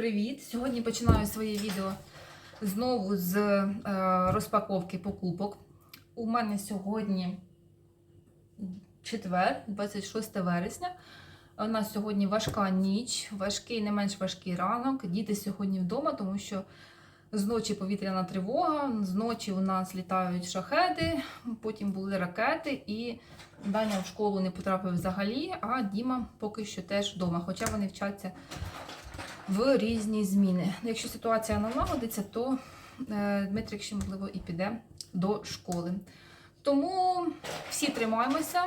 Привіт! Сьогодні починаю своє відео знову з е, розпаковки покупок. У мене сьогодні четвер, 26 вересня. У нас сьогодні важка ніч, важкий, не менш важкий ранок. Діти сьогодні вдома, тому що зночі повітряна тривога, зночі у нас літають шахеди, потім були ракети, і Даня в школу не потрапив взагалі, а Діма поки що теж вдома, хоча вони вчаться в різні зміни. Якщо ситуація налагодиться, то е, Дмитрик ще, можливо, і піде до школи. Тому всі тримаємося,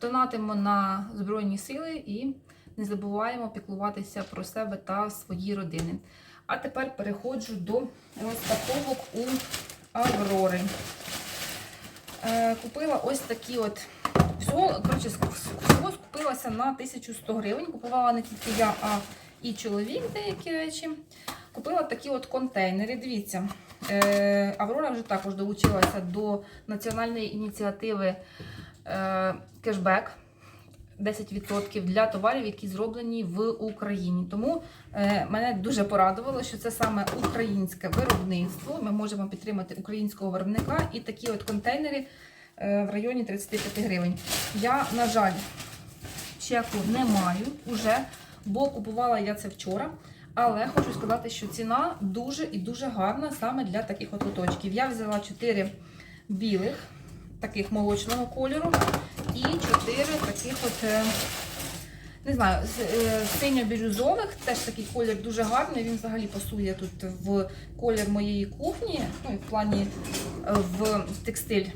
донатимо на Збройні Сили і не забуваємо піклуватися про себе та свої родини. А тепер переходжу до розпаковок у Аврори. Е, купила ось такі от. Всього, коротше, всього скупилася на 1100 гривень. Купувала не тільки я, а і чоловік деякі речі. Купила такі от контейнери. Дивіться, е, Аврора вже також долучилася до національної ініціативи е, кешбек 10% для товарів, які зроблені в Україні. Тому е, мене дуже порадувало, що це саме українське виробництво. Ми можемо підтримати українського виробника і такі от контейнери в районі 35 гривень. Я, на жаль, чеку не маю уже бо купувала я це вчора. Але хочу сказати, що ціна дуже і дуже гарна саме для таких от лоточків. Я взяла 4 білих, таких молочного кольору, і 4 таких от, е, не знаю, е, синьо-бірюзових. Теж такий колір дуже гарний. Він взагалі пасує тут в колір моєї кухні, ну і в плані е, в текстиль.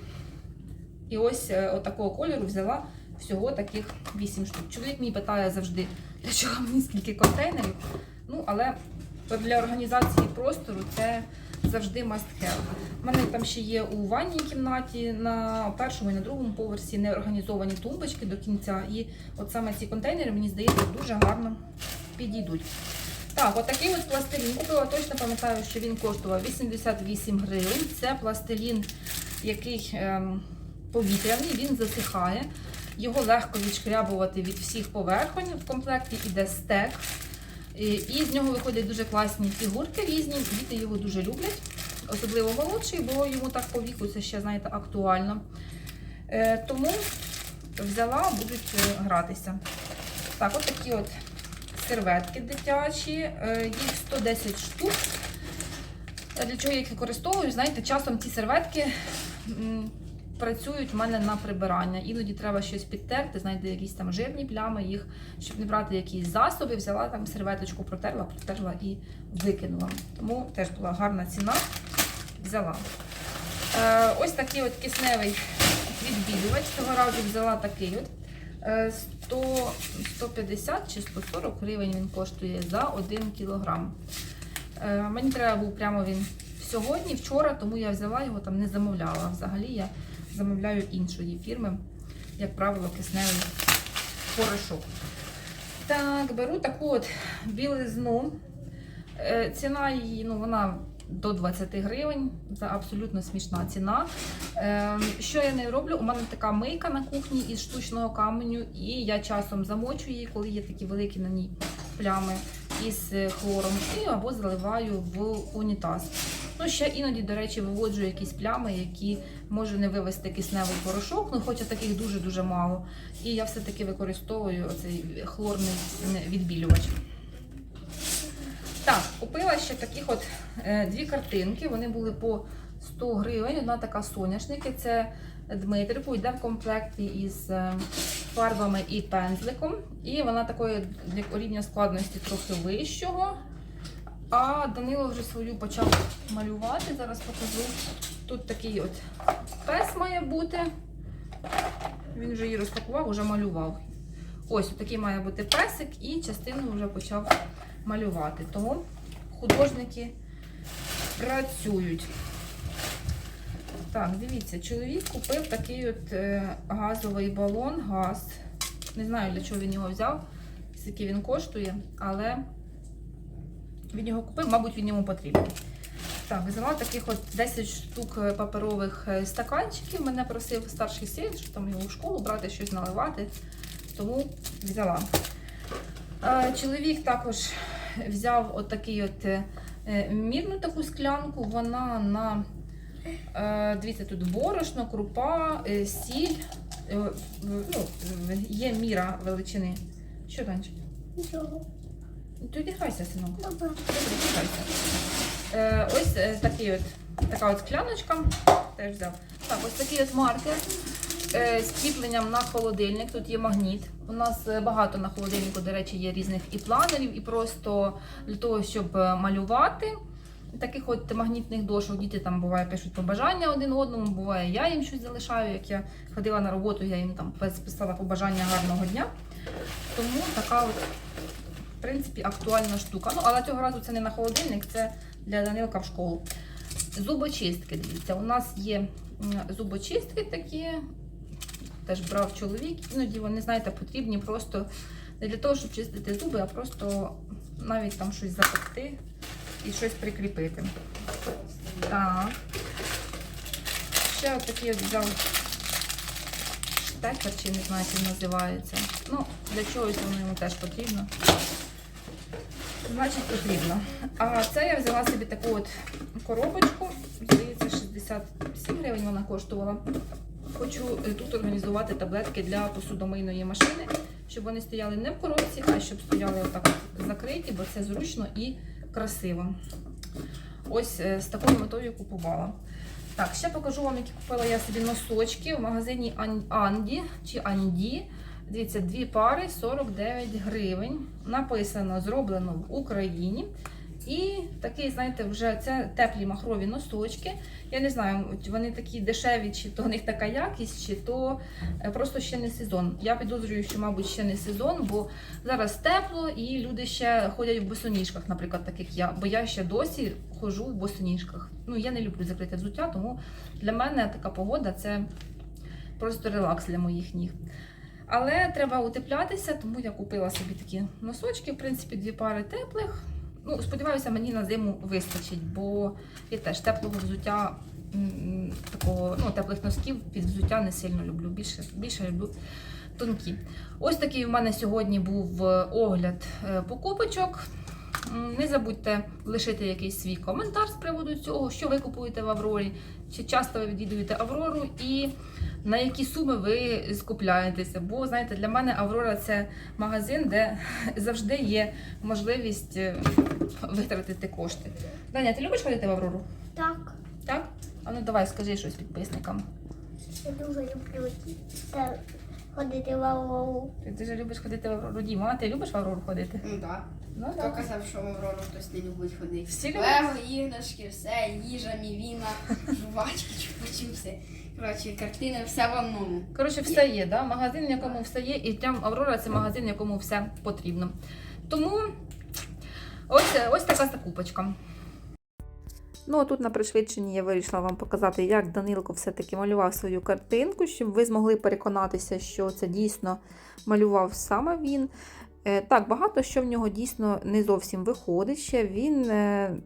І ось отакого кольору взяла всього таких 8 штук. Чоловік мій питає завжди, для чого мені скільки контейнерів. Ну, але для організації простору це завжди must have. У мене там ще є у ванній кімнаті на першому і на другому поверсі неорганізовані тумбочки до кінця. І от саме ці контейнери, мені здається, дуже гарно підійдуть. Так, отакий от пластилін. Купила, точно пам'ятаю, що він коштував 88 гривень. Це пластилін, який ем, повітряний, він засихає. Його легко відшкрябувати від всіх поверхонь. В комплекті йде стек. І з нього виходять дуже класні фігурки різні. Діти його дуже люблять, особливо молодший, бо йому так по віку це ще, знаєте, актуально. Е, тому взяла, будуть е, гратися. Так, от такі от серветки дитячі, е, їх 110 штук. Для чого я їх використовую? Знаєте, часом ці серветки працюють в мене на прибирання. Іноді треба щось підтерти, знайти якісь там жирні плями, їх, щоб не брати якісь засоби, взяла там серветочку, протерла, протерла і викинула. Тому теж була гарна ціна. Взяла. Е, Ось такий от кисневий відбілювач. Цього разу взяла такий от. 100, 150 чи 140 гривень він коштує за 1 кілограм. Е, мені треба був прямо він сьогодні, вчора, тому я взяла його там не замовляла. Взагалі я замовляю іншої фірми, як правило, кисневий порошок. Так, беру таку от білизну. Е, ціна її, ну, вона до 20 гривень. Це абсолютно смішна ціна. Е, що я не роблю? У мене така мийка на кухні із штучного каменю, і я часом замочу її, коли є такі великі на ній плями із хлором, і або заливаю в унітаз. Ну, ще іноді, до речі, виводжу якісь плями, які можу не вивести кисневий порошок, ну хоча таких дуже-дуже мало. І я все-таки використовую оцей хлорний відбілювач. Так, купила ще таких от е, дві картинки. Вони були по 100 гривень. Одна така соняшники. Це Дмитрику, йде в комплекті із е, фарбами і пензликом. І вона такої рівня складності трохи вищого. А Данило вже свою почав малювати. Зараз покажу. Тут такий от пес має бути. Він вже її розпакував, вже малював. Ось такий має бути песик і частину вже почав малювати. Тому художники працюють. Так, дивіться, чоловік купив такий от е, газовий балон, газ. Не знаю, для чого він його взяв, скільки він коштує, але він його купив, мабуть, він йому потрібен. Так, взяла таких от 10 штук паперових е, стаканчиків. Мене просив старший син, щоб там його в школу брати, щось наливати. Тому взяла. Чоловік також взяв от е, е, мірну таку склянку. Вона на е, дивіться, тут борошно, крупа, е, сіль. Е, ну, є міра величини. Що Танчик? Нічого. Тоді грайся, синок. Добре. Почекайте. Е, ось е, такий от, така от скляночка. Теж взяв. Так, ось такий от маркер е, з кріпленням на холодильник. Тут є магніт. У нас е, багато на холодильнику, до речі, є різних і планерів, і просто для того, щоб е, малювати. Таких от магнітних дошок діти там буває пишуть побажання один одному, буває, я їм щось залишаю. Як я ходила на роботу, я їм там писала побажання гарного дня. Тому така от в принципі, актуальна штука. Ну, але цього разу це не на холодильник, це для Данилка в школу. Зубочистки, дивіться, у нас є зубочистки такі, теж брав чоловік. Іноді вони, знаєте, потрібні просто не для того, щоб чистити зуби, а просто навіть там щось запекти і щось прикріпити. Так. Ще от такий от взяв штекер, чи не знаю, як він називається. Ну, для чогось воно йому теж потрібно. Значить, потрібно. А це я взяла собі таку от коробочку. Здається, 67 гривень вона коштувала. Хочу е, тут організувати таблетки для посудомийної машини, щоб вони стояли не в коробці, а щоб стояли отак закриті, бо це зручно і красиво. Ось е, з такою метою купувала. Так, ще покажу вам, які купила я собі носочки в магазині Анді чи Анді. Дивіться, дві пари 49 гривень. Написано зроблено в Україні. І такий, знаєте, вже це теплі махрові носочки. Я не знаю, вони такі дешеві, чи то у них така якість, чи то е, просто ще не сезон. Я підозрюю, що, мабуть, ще не сезон, бо зараз тепло і люди ще ходять в босоніжках, наприклад, таких я. Бо я ще досі ходжу в босоніжках. Ну, я не люблю закрите взуття, тому для мене така погода це просто релакс для моїх ніг. Але треба утеплятися, тому я купила собі такі носочки, в принципі, дві пари теплих. Ну, сподіваюся, мені на зиму вистачить, бо я теж теплого взуття, такого, ну, теплих носків під взуття не сильно люблю. Більше, більше люблю тонкі. Ось такий у мене сьогодні був е, огляд е, покупочок. Не забудьте лишити якийсь свій коментар з приводу цього, що ви купуєте в Аврорі, чи часто ви відвідуєте Аврору і на які суми ви скупляєтеся. Бо, знаєте, для мене Аврора це магазин, де завжди є можливість е, витратити кошти. Даня, ти любиш ходити в Аврору? Так. Так? А ну давай скажи щось підписникам. Я дуже люблю ходити в Аврору. Ти дуже любиш ходити в Аврору. Діма, а ти любиш в Аврору ходити? Ну так. Ну, Хто так. казав, що в Аврору хтось не любить ходити? Всі. Лего, іграшки, все, їжа, мівіна, жувачки, чупа-чупси. Коротше, картини, все в одному. Коротше, все є, да? магазин, в якому все є, і там Аврора це магазин, в якому все потрібно. Тому ось, ось така закупочка. Ну, а тут на пришвидшенні я вирішила вам показати, як Данилко все-таки малював свою картинку, щоб ви змогли переконатися, що це дійсно малював саме він. Е, Так, багато що в нього дійсно не зовсім виходить ще. Він е,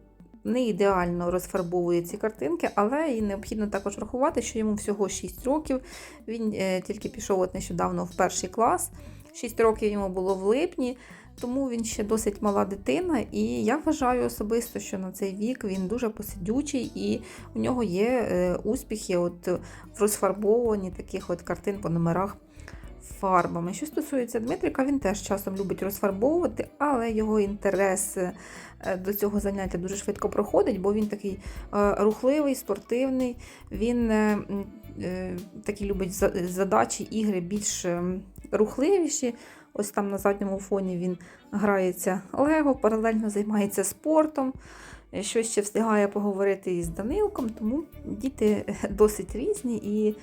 не ідеально розфарбовує ці картинки, але і необхідно також врахувати, що йому всього 6 років. Він е, тільки пішов от нещодавно в перший клас. 6 років йому було в липні, тому він ще досить мала дитина. І я вважаю особисто, що на цей вік він дуже посидючий і у нього є успіхи от в розфарбовуванні таких от картин по номерах фарбами. Що стосується Дмитрика, він теж часом любить розфарбовувати, але його інтерес е, до цього заняття дуже швидко проходить, бо він такий е, рухливий, спортивний. Він е, такі любить задачі, ігри більш рухливіші. Ось там на задньому фоні він грається Лего, паралельно займається спортом. Щось ще встигає поговорити із Данилком, тому діти досить різні і.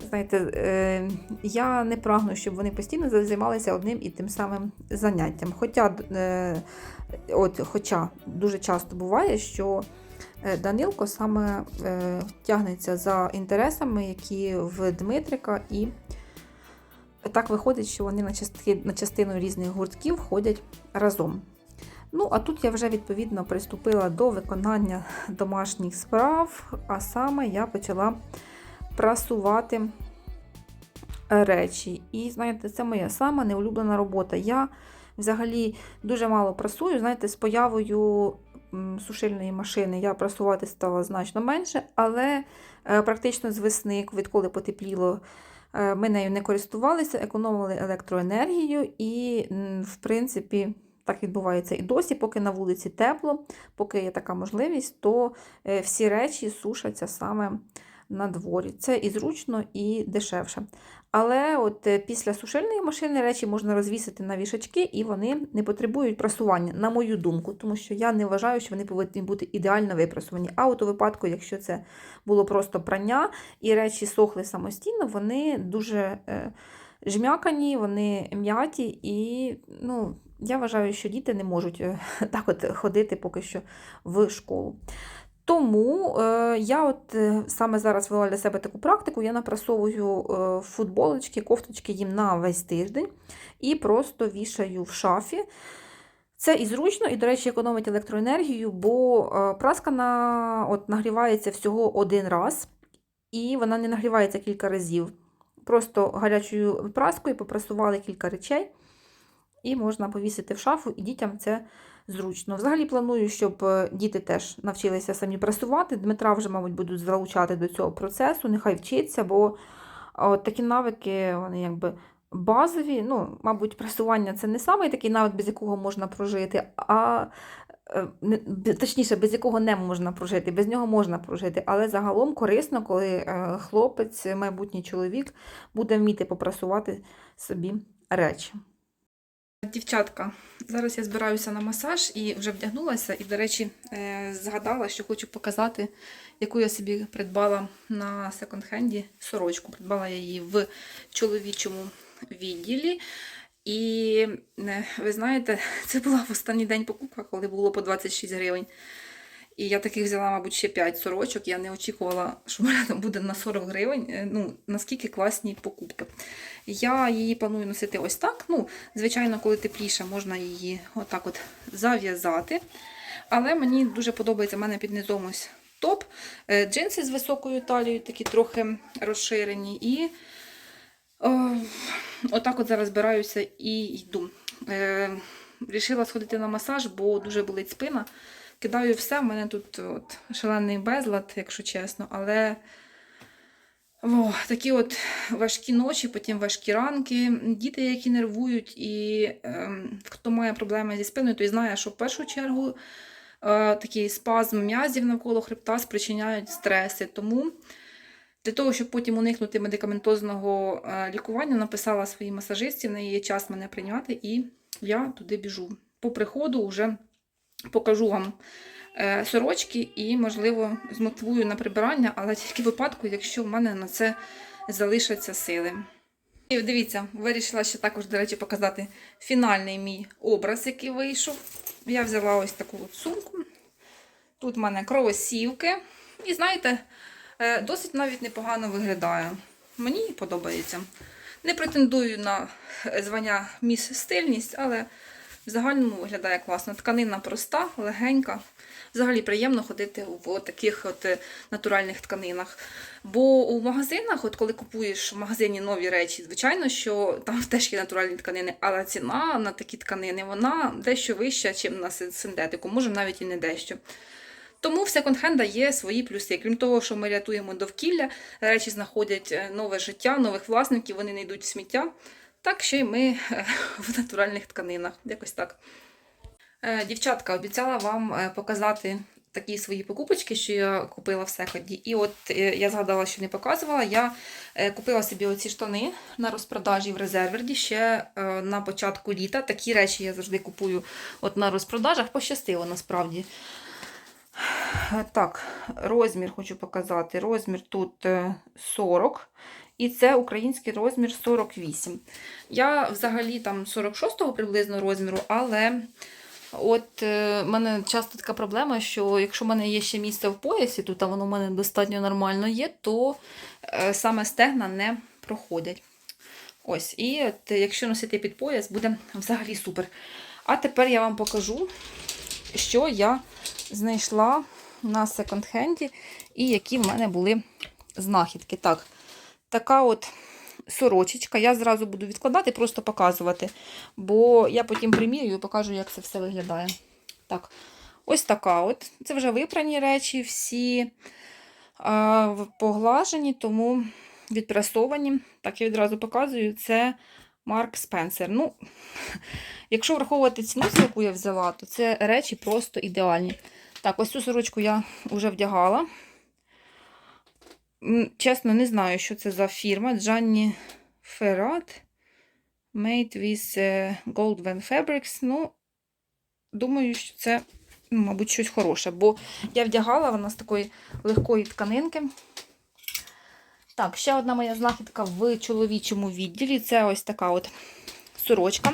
Знаєте, е, я не прагну, щоб вони постійно займалися одним і тим самим заняттям. Хоча, е, от, хоча дуже часто буває, що е, Данилко саме тягнеться за інтересами, які в Дмитрика, і так виходить, що вони на, частки, на частину різних гуртків ходять разом. Ну, а тут я вже відповідно приступила до виконання домашніх справ, а саме я почала прасувати речі. І знаєте, це моя сама неулюблена робота. Я взагалі дуже мало прасую. Знаєте, з появою сушильної машини я прасувати стала значно менше, але е, практично з весни, відколи потепліло, е, ми нею не користувалися, економили електроенергію і, в принципі, так відбувається і досі, поки на вулиці тепло, поки є така можливість, то е, всі речі сушаться саме на дворі. Це і зручно, і дешевше. Але от е, після сушильної машини речі можна розвісити на вішачки, і вони не потребують прасування, на мою думку, тому що я не вважаю, що вони повинні бути ідеально випрасувані. А от у випадку, якщо це було просто прання і речі сохли самостійно, вони дуже е, жмякані, вони м'яті, і ну, я вважаю, що діти не можуть е, так от ходити поки що в школу. Тому е, я от е, саме зараз вела для себе таку практику, я напрасовую е, футболочки, кофточки їм на весь тиждень і просто вішаю в шафі. Це і зручно, і, до речі, економить електроенергію, бо праска на, от, нагрівається всього один раз, і вона не нагрівається кілька разів. Просто гарячою праскою попрасували кілька речей, і можна повісити в шафу, і дітям це зручно. Взагалі планую, щоб е, діти теж навчилися самі прасувати. Дмитра вже, мабуть, будуть залучати до цього процесу, нехай вчиться, бо от такі навики, вони якби базові. Ну, мабуть, прасування це не самий такий навик, без якого можна прожити, а е, точніше, без якого не можна прожити, без нього можна прожити. Але загалом корисно, коли е, хлопець, майбутній чоловік, буде вміти попрасувати собі речі. Дівчатка, зараз я збираюся на масаж і вже вдягнулася. І, до речі, е, згадала, що хочу показати, яку я собі придбала на секонд-хенді сорочку. Придбала я її в чоловічому відділі. І е, ви знаєте, це була в останній день покупка, коли було по 26 гривень. І я таких взяла, мабуть, ще 5 сорочок. Я не очікувала, що вона буде на 40 гривень. Е, Ну, наскільки класні покупки. Я її планую носити ось так. Ну, звичайно, коли тепліше, можна її отак от зав'язати. Але мені дуже подобається в мене під низом ось топ. Е, Джинси з високою талією, такі трохи розширені. І о, отак от зараз збираюся і йду. Е, Рішила сходити на масаж, бо дуже болить спина. Кидаю все, в мене тут от шалений безлад, якщо чесно, але о, такі от важкі ночі, потім важкі ранки. Діти, які нервують, і ем, хто має проблеми зі спиною, той знає, що в першу чергу е, такий спазм м'язів навколо хребта спричиняють стреси. Тому для того, щоб потім уникнути медикаментозного е, лікування, написала своїй масажистці, в неї є час мене прийняти, і я туди біжу. По приходу вже покажу вам е, сорочки і, можливо, змотивую на прибирання, але тільки в випадку, якщо в мене на це залишаться сили. І дивіться, вирішила ще також, до речі, показати фінальний мій образ, який вийшов. Я взяла ось таку от сумку. Тут в мене кросівки. І знаєте, е, досить навіть непогано виглядає. Мені подобається. Не претендую на е, звання міс стильність, але в загальному виглядає класно. Тканина проста, легенька. Взагалі приємно ходити в таких от е, натуральних тканинах. Бо у магазинах, от коли купуєш в магазині нові речі, звичайно, що там теж є натуральні тканини, але ціна на такі тканини вона дещо вища, ніж на синтетику, може навіть і не дещо. Тому в секонд-хенда є свої плюси. Крім того, що ми рятуємо довкілля, речі знаходять е, нове життя, нових власників, вони не йдуть в сміття. Так ще й ми е, в натуральних тканинах. Якось так. Е, Дівчатка, обіцяла вам е, показати такі свої покупочки, що я купила в секонді. І от я згадала, що не показувала. Я купила собі оці штани на розпродажі в резерверді ще на початку літа. Такі речі я завжди купую от на розпродажах. Пощастило насправді. Так, розмір хочу показати. Розмір тут е, 40. І це український розмір 48. Я взагалі там 46-го приблизно розміру, але от е, в мене часто така проблема, що якщо в мене є ще місце в поясі, тут а воно в мене достатньо нормально є, то е, саме стегна не проходять. Ось, і от, якщо носити під пояс, буде взагалі супер. А тепер я вам покажу, що я знайшла на секонд-хенді і які в мене були знахідки. Так, така от сорочечка. Я зразу буду відкладати, просто показувати. Бо я потім примірюю і покажу, як це все виглядає. Так, ось така от. Це вже випрані речі, всі а, поглажені, тому відпрасовані. Так, я відразу показую, це Марк Спенсер. Ну, якщо враховувати ціну, яку я взяла, то це речі просто ідеальні. Так, ось цю сорочку я вже вдягала. Чесно, не знаю, що це за фірма. Gianni Ferrat. Made with е, Goldven Fabrics. Ну, думаю, що це, ну, мабуть, щось хороше, бо я вдягала вона з такої легкої тканинки. Так, ще одна моя знахідка в чоловічому відділі. Це ось така от сорочка.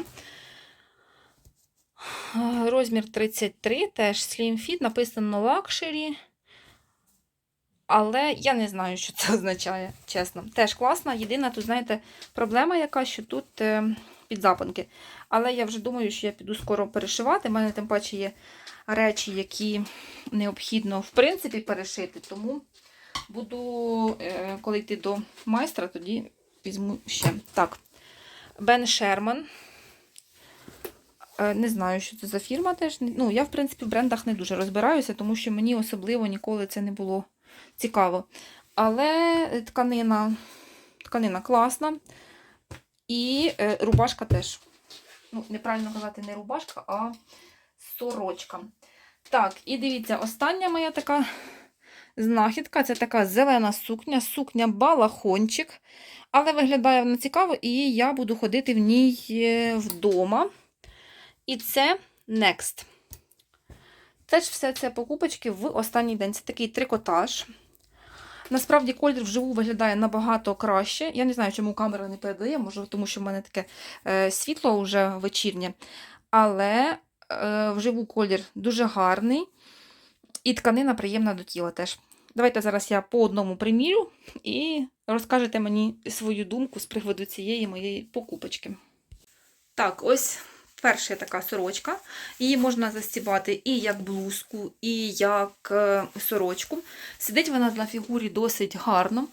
Розмір 33, теж Slim Fit, написано Luxury. Але я не знаю, що це означає, чесно. Теж класна. Єдина тут, знаєте, проблема яка, що тут е, підзапинки. Але я вже думаю, що я піду скоро перешивати. У мене тим паче є речі, які необхідно, в принципі, перешити. Тому буду, е, коли йти до майстра, тоді візьму ще. Так, Бен Шерман. Е, Не знаю, що це за фірма теж. Ну, я, в принципі, в брендах не дуже розбираюся, тому що мені особливо ніколи це не було цікаво. Але тканина, тканина класна. І е, рубашка теж. Ну, неправильно казати, не рубашка, а сорочка. Так, і дивіться, остання моя така знахідка це така зелена сукня, сукня балахончик. Але виглядає вона цікаво, і я буду ходити в ній е, вдома. І це Next. Ж все це покупочки в останній день. Це такий трикотаж. Насправді колір вживу виглядає набагато краще. Я не знаю, чому камера не передає, може, тому що в мене таке е, світло вже вечірнє. Але е, вживу колір дуже гарний. І тканина приємна до тіла теж. Давайте зараз я по одному примірю і розкажете мені свою думку з приводу цієї моєї покупочки. Так, ось перша така сорочка. Її можна застібати і як блузку, і як е, сорочку. Сидить вона на фігурі досить гарно.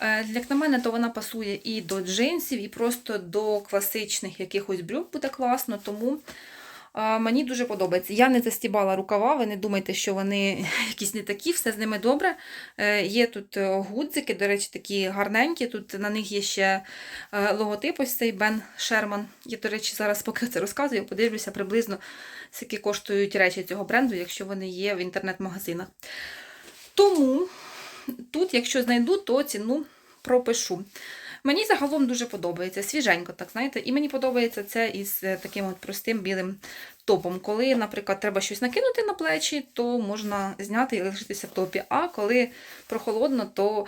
Е, Як на мене, то вона пасує і до джинсів, і просто до класичних якихось брюк буде класно, тому мені дуже подобається. Я не застібала рукава, ви не думайте, що вони якісь не такі, все з ними добре. Е, Є тут е, гудзики, до речі, такі гарненькі. Тут на них є ще е, логотип ось цей Бен Шерман. Я, до речі, зараз, поки це розказую, подивлюся приблизно, скільки коштують речі цього бренду, якщо вони є в інтернет-магазинах. Тому тут, якщо знайду, то ціну пропишу. Мені загалом дуже подобається, свіженько, так знаєте, і мені подобається це із е, таким от простим білим топом. Коли, наприклад, треба щось накинути на плечі, то можна зняти і лишитися в топі. А коли прохолодно, то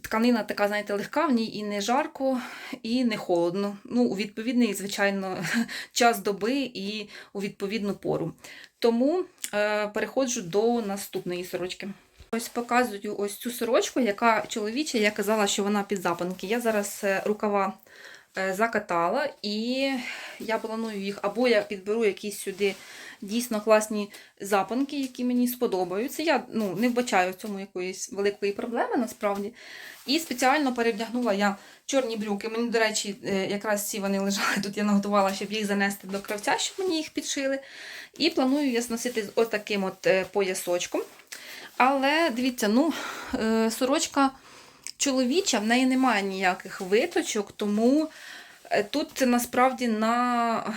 тканина така, знаєте, легка, в ній і не жарко, і не холодно. Ну, у відповідний, звичайно, час доби і у відповідну пору. Тому е, переходжу до наступної сорочки. Ось показую ось цю сорочку, яка чоловіча, я казала, що вона під запанки. Я зараз е, рукава е, закатала, і я планую їх, або я підберу якісь сюди дійсно класні запанки, які мені сподобаються. Я ну, не вбачаю в цьому якоїсь великої проблеми насправді. І спеціально перевдягнула я чорні брюки. Мені, до речі, е, якраз ці вони лежали тут, я наготувала, щоб їх занести до кравця, щоб мені їх підшили. І планую я носити з ось таким от поясочком. Але дивіться, ну, е, сорочка чоловіча, в неї немає ніяких виточок, тому тут це насправді на,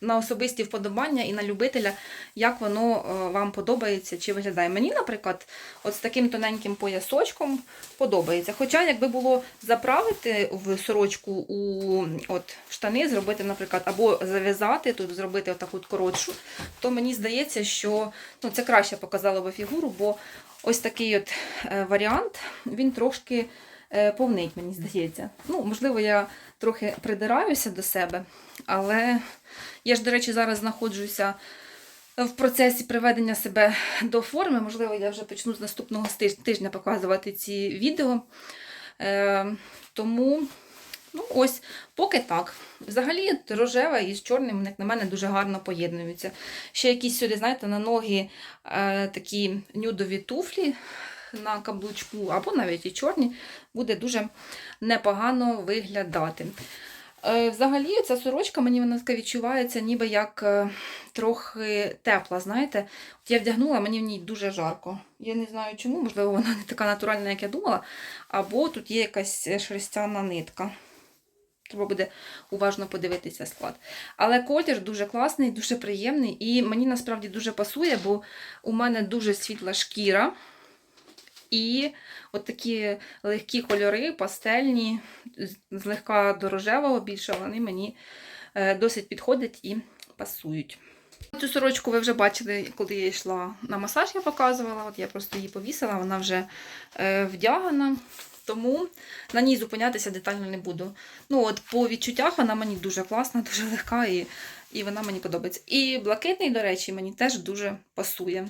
на особисті вподобання і на любителя, як воно е, вам подобається чи виглядає. Мені, наприклад, от з таким тоненьким поясочком подобається. Хоча, якби було заправити в сорочку у от, штани, зробити, наприклад, або зав'язати тут, зробити отаку коротшу, то мені здається, що ну, це краще показало би фігуру, бо ось такий от е, варіант, він трошки е, повнить, мені здається. Ну, можливо, я трохи придираюся до себе, але я ж, до речі, зараз знаходжуся в процесі приведення себе до форми. Можливо, я вже почну з наступного тижня показувати ці відео. Е, тому, ну, ось, поки так. Взагалі, рожева із чорним, як на мене, дуже гарно поєднуються. Ще якісь сюди, знаєте, на ноги е, такі нюдові туфлі. на каблучку, або навіть і чорні, буде дуже непогано виглядати. Е, Взагалі, ця сорочка мені вона відчувається, ніби як е, трохи тепла. Знаєте, От я вдягнула, мені в ній дуже жарко. Я не знаю чому, можливо, вона не така натуральна, як я думала, або тут є якась шерстяна нитка. Треба буде уважно подивитися склад. Але колір дуже класний, дуже приємний і мені насправді дуже пасує, бо у мене дуже світла шкіра. І от такі легкі кольори, пастельні, злегка до рожевого більше, вони мені е, досить підходять і пасують. Цю сорочку ви вже бачили, коли я йшла на масаж, я показувала. От я просто її повісила, вона вже е, вдягана. Тому на ній зупинятися детально не буду. Ну, от по відчуттях вона мені дуже класна, дуже легка і, і вона мені подобається. І блакитний, до речі, мені теж дуже пасує.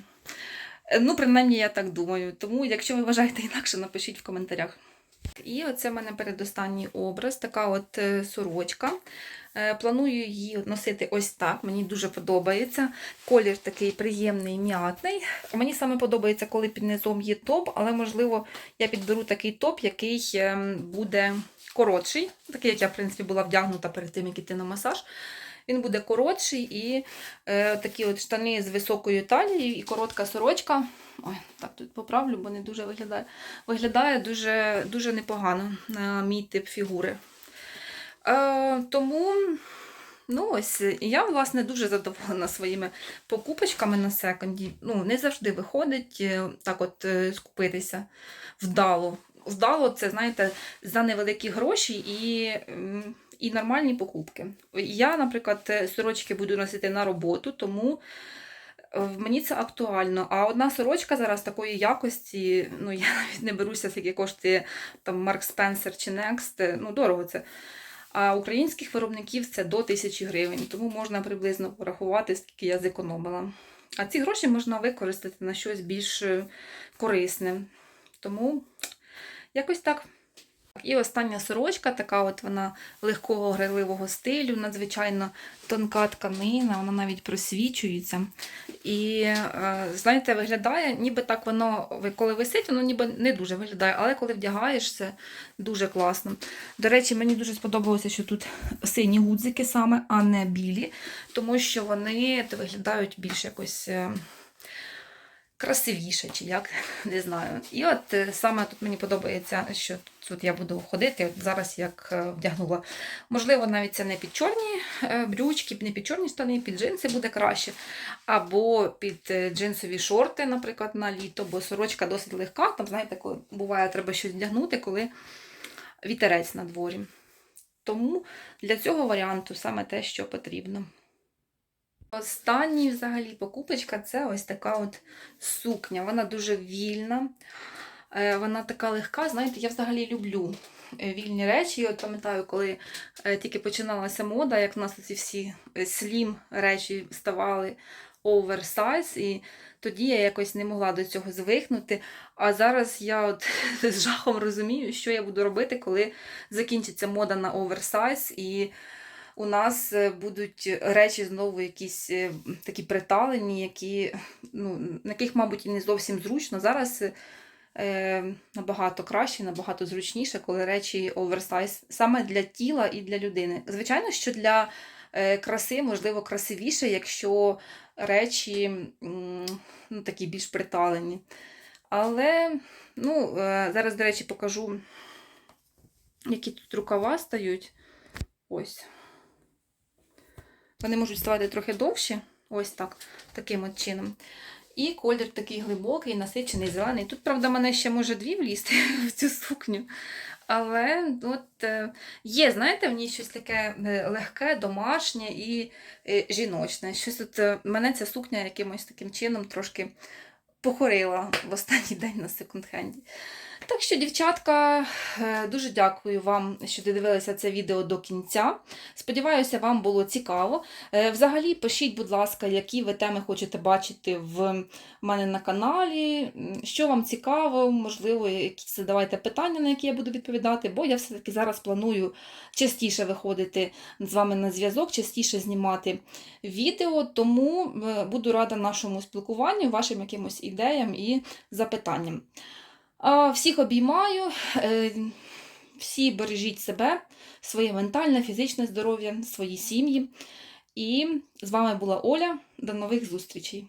Е, Ну, принаймні, я так думаю. Тому, якщо ви вважаєте інакше, напишіть в коментарях. І оце в мене передостанній образ, така от е, сорочка. Е, Планую її носити ось так. Мені дуже подобається. Колір такий приємний, м'ятний. Мені саме подобається, коли під низом є топ, але можливо я підберу такий топ, який ем, буде коротший, такий, як я, в принципі, була вдягнута перед тим, як іти на масаж. Він буде коротший і е, такі от штани з високою талією і коротка сорочка. Ой, так тут поправлю, бо не дуже виглядає. Виглядає дуже, дуже непогано на мій тип фігури. Е, тому, ну ось, я, власне, дуже задоволена своїми покупочками на секонді. Ну, не завжди виходить е, так от е, скупитися вдало. Вдало це, знаєте, за невеликі гроші і, і нормальні покупки. Я, наприклад, е, сорочки буду носити на роботу, тому е, мені це актуально. А одна сорочка зараз такої якості, ну я навіть не беруся, скільки коштує там Mark Spencer чи Next, е, ну дорого це. А українських виробників це до 1000 гривень, тому можна приблизно порахувати, скільки я зекономила. А ці гроші можна використати на щось більш корисне. Тому якось так. І остання сорочка, така от вона легкого грайливого стилю, надзвичайно тонка тканина, вона навіть просвічується. І, е, знаєте, виглядає, ніби так воно, коли висить, воно ніби не дуже виглядає, але коли вдягаєш, це дуже класно. До речі, мені дуже сподобалося, що тут сині гудзики саме, а не білі, тому що вони виглядають більш якось. Красивіше, чи як, не знаю. І от е, саме тут мені подобається, що тут я буду ходити, от зараз як е, вдягнула. Можливо, навіть це не під чорні е, брючки, не під чорні штани, під джинси буде краще. Або під джинсові шорти, наприклад, на літо, бо сорочка досить легка. Там, знаєте, коли буває, треба щось вдягнути, коли вітерець на дворі. Тому для цього варіанту саме те, що потрібно. Останній взагалі покупочка це ось така от сукня. Вона дуже вільна, е, вона така легка. Знаєте, я взагалі люблю е, вільні речі. От пам'ятаю, коли е, тільки починалася мода, як в нас ці всі слім речі ставали оверсайз, і тоді я якось не могла до цього звикнути. А зараз я от з жахом розумію, що я буду робити, коли закінчиться мода на оверсайз. і у нас е, будуть речі знову якісь е, такі приталені, які, ну, на яких, мабуть, і не зовсім зручно. Зараз е, набагато краще, набагато зручніше, коли речі оверсайз саме для тіла і для людини. Звичайно, що для е, краси, можливо, красивіше, якщо речі ну, такі більш приталені. Але ну, зараз, до речі, покажу, які тут рукава стають. Ось. Вони можуть ставати трохи довші, ось так, таким от чином. І колір такий глибокий, насичений, зелений. Тут, правда, мене ще може дві влізти в цю сукню. Але от е, є, знаєте, в ній щось таке е, легке, домашнє і е, жіночне. Щось от мене ця сукня якимось таким чином трошки похорила в останній день на секонд-хенді. Так що, дівчатка, е, дуже дякую вам, що додивилися це відео до кінця. Сподіваюся, вам було цікаво. Е, Взагалі, пишіть, будь ласка, які ви теми хочете бачити в мене на каналі, що вам цікаво, можливо, якісь задавайте питання, на які я буду відповідати, бо я все-таки зараз планую частіше виходити з вами на зв'язок, частіше знімати відео, тому е, буду рада нашому спілкуванню, вашим якимось ідеям і запитанням. Всіх обіймаю, е, всі бережіть себе, своє ментальне, фізичне здоров'я, свої сім'ї. І з вами була Оля. До нових зустрічей!